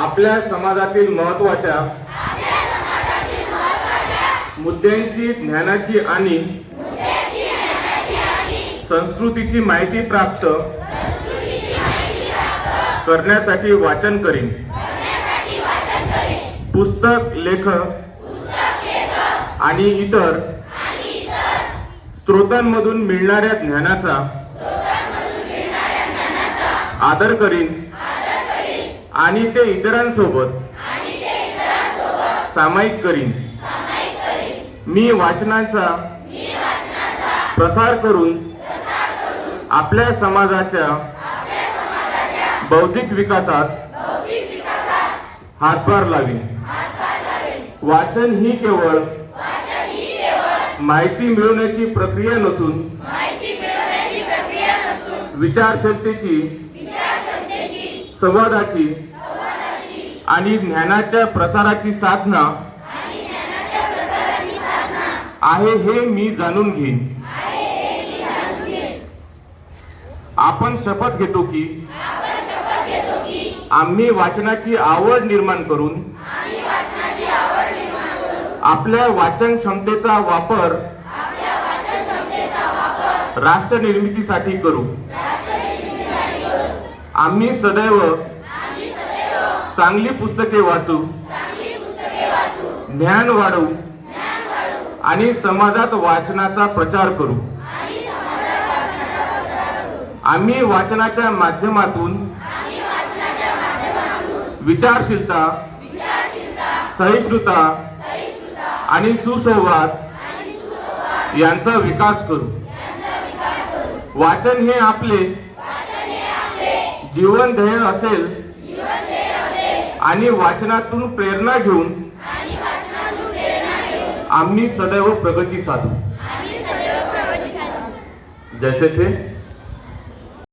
आपल्या समाजातील महत्त्वाच्या मुद्द्यांची ज्ञानाची आणि संस्कृतीची माहिती प्राप्त करण्यासाठी वाचन करीन. पुस्तक लेखक आणि इतर स्त्रोतांमधून मिळणाऱ्या ज्ञानाचा आदर करीन. आणि ते इतरांसोबत. सामायिक करीन. मी वाचनाचा प्रसार करून आपल्या समाजाच्या बौद्धिक विकासात हातभार लावीन. वाचन ही केवळ माहिती मिळवण्याची प्रक्रिया नसून विचारशक्तीची संवादाची आणि ज्ञानाच्या प्रसाराची साधना आहे हे मी जाणून घेईन. आपण शपथ घेतो की आम्ही वाचनाची आवड निर्माण करून आपल्या वाचन क्षमतेचा वापर राष्ट्र निर्मितीसाठी करू. आम्ही सदैव चांगली पुस्तके वाचू ज्ञान वाढवू आणि समाजात वाचनाचा प्रचार करू. आम्ही वाचनाच्या माध्यमातून विचारशीलता सहिष्णुता आणि सुसंवाद यांचा विकास करू. वाचन हे आपले जीवन ध्येय असेल. आणि वाचनातून प्रेरणा घेऊन आम्ही सदैव प्रगती साधू. जैसे थे